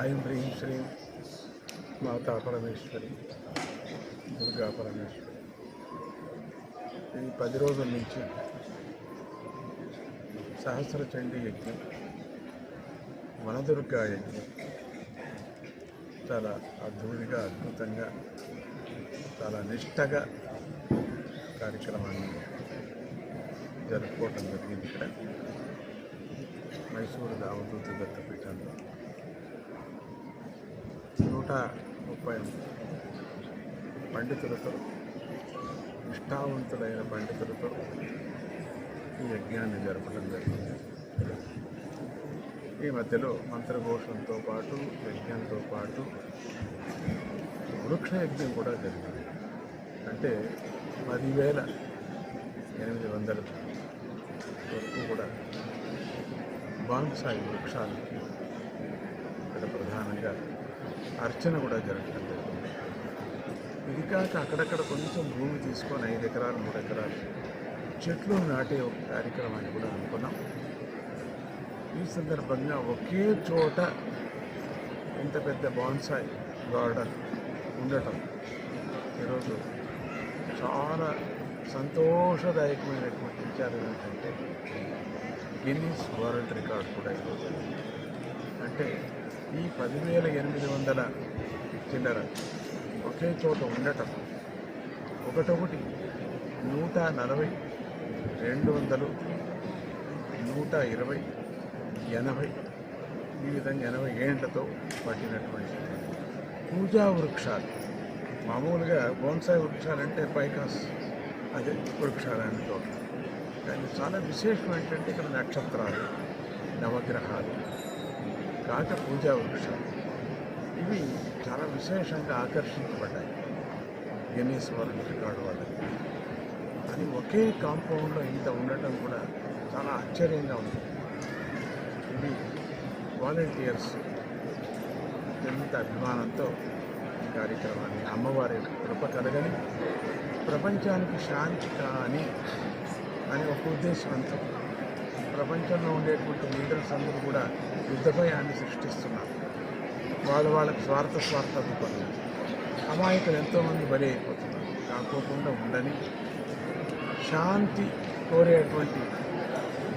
ఐం హ్రీం శ్రీం మాతా పరమేశ్వరి దుర్గా పరమేశ్వరి. ఈ పది రోజుల నుంచి సహస్ర చండీ యజ్ఞం వనదుర్గా యజ్ఞం చాలా అద్భుతంగా అద్భుతంగా చాలా నిష్టగా కార్యక్రమాన్ని జరుపుకోవటం జరిగింది ఇక్కడ. మైసూరు దావదూత దత్తపీఠంలో నూట ముప్పై పండితులతో నిష్ఠావంతులైన పండితులతో ఈ యజ్ఞాన్ని జరపడం జరిగింది. ఈ మధ్యలో మంత్రఘోషంతో పాటు యజ్ఞంతో పాటు వృక్ష యజ్ఞం కూడా జరిగింది. అంటే పదివేల ఎనిమిది వందల వరకు కూడా బాన్సాయి వృక్షాలకి ఇక్కడ ప్రధానంగా అర్చన కూడా జరగటం జరిగింది. ఇది కాక అక్కడక్కడ కొంచెం భూమి తీసుకొని ఐదు ఎకరాలు మూడు ఎకరాలు చెట్లు నాటే ఒక కార్యక్రమాన్ని కూడా అనుకున్నాం. ఈ సందర్భంగా ఒకే చోట ఇంత పెద్ద బాన్సాయి గార్డెన్ ఉండటం ఈరోజు చాలా సంతోషదాయకమైనటువంటి విచారం ఏంటంటే గిన్నీస్ వరల్డ్ రికార్డ్ కూడా ఈరోజు అంటే ఈ పదివేల ఎనిమిది వందల చిల్లర ఒకే చోట ఉండటం ఒకటొకటి నూట నలభై రెండు వందలు నూట ఇరవై ఎనభై ఈ విధంగా ఎనభై ఏండ్లతో పట్టినటువంటి పూజా వృక్షాలు. మామూలుగా బోన్సాయి వృక్షాలంటే పైకాస్. అదే వృక్షాలని చోట కానీ చాలా విశేషం ఏంటంటే ఇక్కడ నక్షత్రాలు నవగ్రహాలు కాక పూజా వృక్షాలు. ఇవి చాలా విశేషంగా ఆకర్షించబడ్డాయి. గిన్నీస్ వరల్డ్ రికార్డు వాళ్ళకి. అది ఒకే కాంపౌండ్లో ఇంత ఉండటం కూడా చాలా ఆశ్చర్యంగా ఉంది. ఇవి వాలంటీర్స్ ఎంత అభిమానంతో ఈ కార్యక్రమాన్ని అమ్మవారి కృప కలగని ప్రపంచానికి శాంతి కానీ అనే ఒక ఉద్దేశంతో ప్రపంచంలో ఉండేటువంటి లీడర్స్ అందరూ కూడా యుద్ధ భయాన్ని సృష్టిస్తున్నారు. వాళ్ళ వాళ్ళకి స్వార్థ స్వార్థ పనులు అమాయకులు ఎంతోమంది బలి అయిపోతున్నారు. కాకోకుండా ఉండని శాంతి కోరేటువంటి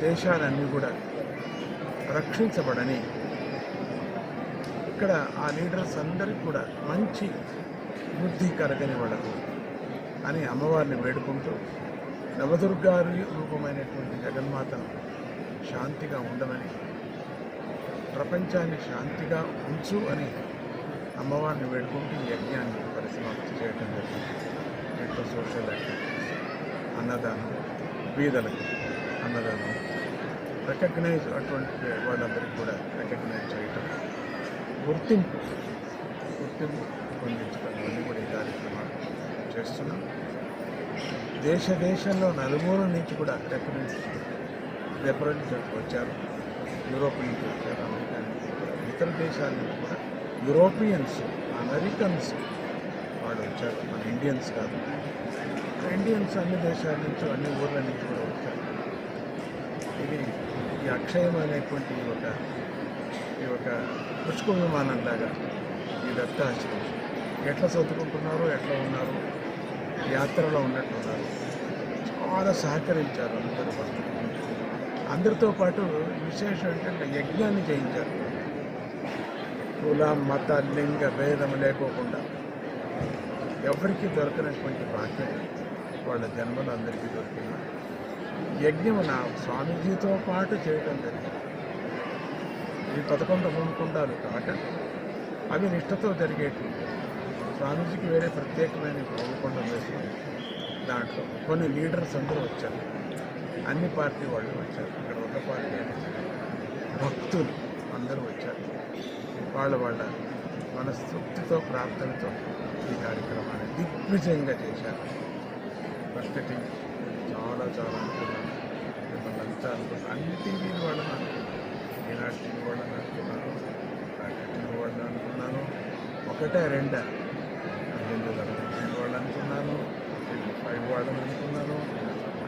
దేశాలన్నీ కూడా రక్షించబడని ఇక్కడ ఆ లీడర్స్ అందరికీ కూడా మంచి బుద్ధి కలగని వాళ్ళకు అని అమ్మవారిని వేడుకుంటూ నవదుర్గారి రూపమైనటువంటి జగన్మాత శాంతిగా ఉండమని ప్రపంచాన్ని శాంతిగా ఉంచు అని అమ్మవారిని వేడుకుంటూ ఈ యజ్ఞాన్ని పరిసమాప్తి చేయడం జరిగింది. దీంట్లో సోషల్ యాక్టివిటీస్ అన్నదానం బీదలకు అన్నదానం రికగ్నైజ్ అటువంటి వాళ్ళందరికీ కూడా రికగ్నైజ్ చేయటం గుర్తింపు గుర్తింపు పొందించడం అన్నీ కూడా ఈ కార్యక్రమాలు. చేస్తున్నాం. దేశ దేశంలో నలుమూల నుంచి కూడా రిప్రజెంటేటివ్ రిప్రజెంటేటివ్ వచ్చారు. యూరోప్ నుంచి వచ్చారు అమెరికా నుంచి ఇతర దేశాల నుంచి కూడా యూరోపియన్స్ అమెరికన్స్ వాళ్ళు వచ్చారు. మన ఇండియన్స్ కాదు. ఇండియన్స్ అన్ని దేశాల నుంచి అన్ని ఊర్ల నుంచి కూడా వచ్చారు. ఇది ఈ అక్షయం అనేటువంటి ఈ ఒక ఈ ఒక పుష్ప విమానం లాగా ఈ దత్తాశ్రమం ఎట్లా చదువుకుంటున్నారో ఎట్లా ఉన్నారు? యాత్రలో ఉన్నట్టున్నారు. చాలా సహకరించారు అందరూ అందరితో పాటు విశేషం ఏంటంటే యజ్ఞాన్ని చేయించారు. కుల మత లింగ భేదం లేకోకుండా ఎవరికి దొరకనటువంటి భాగ్యం వాళ్ళ జన్మలు అందరికీ దొరికింది. యజ్ఞం నా స్వామీజీతో పాటు చేయటం జరిగింది. ఈ పదకొండు హోమకుండాలు కాక అవి నిష్టతో జరిగేటివి. స్వామీజీకి వేరే ప్రత్యేకమైన హోమకుండం వేసుకొని దాంట్లో కొన్ని లీడర్స్ అందరూ వచ్చారు. అన్ని పార్టీ వాళ్ళు వచ్చారు. ఇక్కడ ఒక పార్టీ అనేది భక్తులు అందరూ వచ్చారు. వాళ్ళ వాళ్ళ మనస్తృప్తితో ప్రార్థనతో ఈ కార్యక్రమాన్ని దిగ్విజయంగా చేశారు. ఫస్ట్ చాలా చాలా అనుకున్నాను మిమ్మల్ని అంతా అనుకున్నాను అన్ని టీవీల వాళ్ళని అనుకున్నాను ఈనాడు టీవీ వాళ్ళని అనుకున్నాను. టీవీ వాళ్ళని అనుకున్నాను. ఒకటే రెండా. హిందూ ధర్మం వాళ్ళు అనుకున్నాను ఫైవ్ వాళ్ళని అనుకున్నాను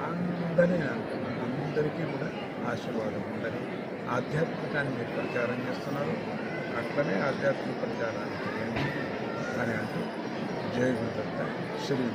అందరినీ అనుకున్నాను. అందరికీ కూడా ఆశీర్వాదం ఉందని ఆధ్యాత్మికాన్ని మీరు ప్రచారం చేస్తున్నారు. అట్లనే ఆధ్యాత్మిక ప్రచారాన్ని అని అంటూ జయ శ్రీ